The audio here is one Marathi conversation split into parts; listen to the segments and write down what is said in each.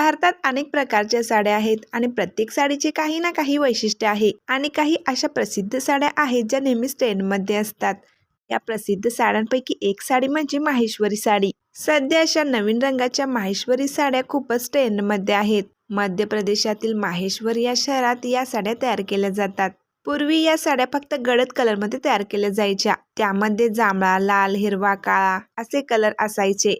भारतात अनेक प्रकारच्या साड्या आहेत आणि प्रत्येक साडीचे काही ना काही वैशिष्ट्य आहे आणि काही अशा प्रसिद्ध साड्या आहेत ज्या नेहमीच ट्रेंडमध्ये असतात. या प्रसिद्ध साड्यांपैकी एक साडी म्हणजे माहेश्वरी साडी. सध्या अशा नवीन रंगाच्या माहेश्वरी साड्या खूपच ट्रेंडमध्ये आहेत. मध्य प्रदेशातील माहेश्वर या शहरात या साड्या तयार केल्या जातात. पूर्वी या साड्या फक्त गडद कलरमध्ये तयार केल्या जायच्या. त्यामध्ये जांभळा लाल हिरवा काळा असे कलर असायचे.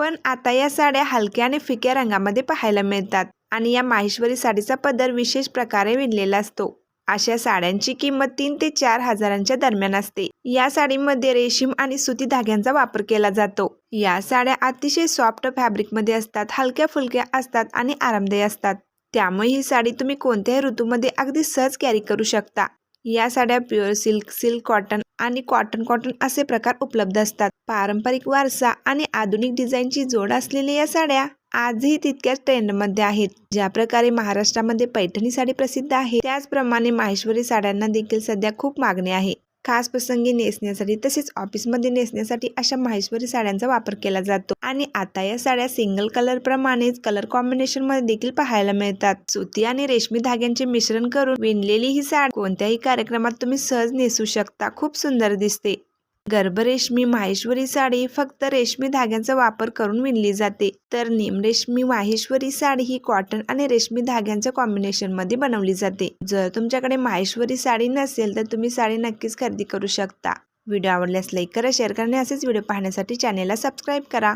पण आता या साड्या हलक्या आणि फिक्या रंगामध्ये पाहायला मिळतात आणि या माहेश्वरी साडीचा पदर विशेष प्रकारे विणलेला असतो. अशा साड्यांची किंमत तीन ते चार हजारांच्या दरम्यान असते. या साडीमध्ये रेशीम आणि सुती धाग्यांचा वापर केला जातो. या साड्या अतिशय सॉफ्ट फॅब्रिकमध्ये असतात हलक्या फुलक्या असतात आणि आरामदायी असतात. त्यामुळे ही साडी तुम्ही कोणत्याही ऋतूमध्ये अगदी सहज कॅरी करू शकता. या साड्या प्युअर सिल्क सिल्क कॉटन आणि कॉटन कॉटन असे प्रकार उपलब्ध असतात. पारंपरिक वारसा आणि आधुनिक डिझाईनची जोड असलेल्या या साड्या आजही तितक्याच ट्रेंडमध्ये आहेत. ज्या प्रकारे महाराष्ट्रामध्ये पैठणी साडी प्रसिद्ध आहे त्याचप्रमाणे माहेश्वरी साड्यांना देखील सध्या खूप मागणी आहे. खास प्रसंगी नेसण्यासाठी तसेच ऑफिसमध्ये नेसण्यासाठी अशा माहेश्वरी साड्यांचा वापर केला जातो. आणि आता या साड्या सिंगल कलर प्रमाणेच कलर कॉम्बिनेशनमध्ये देखील पाहायला मिळतात. सुती आणि रेशमी धाग्यांचे मिश्रण करून विणलेली ही साडी कोणत्याही कार्यक्रमात तुम्ही सहज नेसू शकता. खूप सुंदर दिसते. गर्भरेशमी माहेश्वरी साडी फक्त रेशमी धाग्यांचा वापर करून विणली जाते. तर रेशमी माहेश्वरी साडी ही कॉटन आणि रेशमी धाग्यांच्या कॉम्बिनेशनमध्ये बनवली जाते. जर तुमच्याकडे माहेश्वरी साडी नसेल तर तुम्ही साडी नक्कीच खरेदी करू शकता. व्हिडिओ आवडल्यास लाईक करा शेअर करा आणि असेच व्हिडिओ पाहण्यासाठी चॅनेलला सबस्क्राईब करा.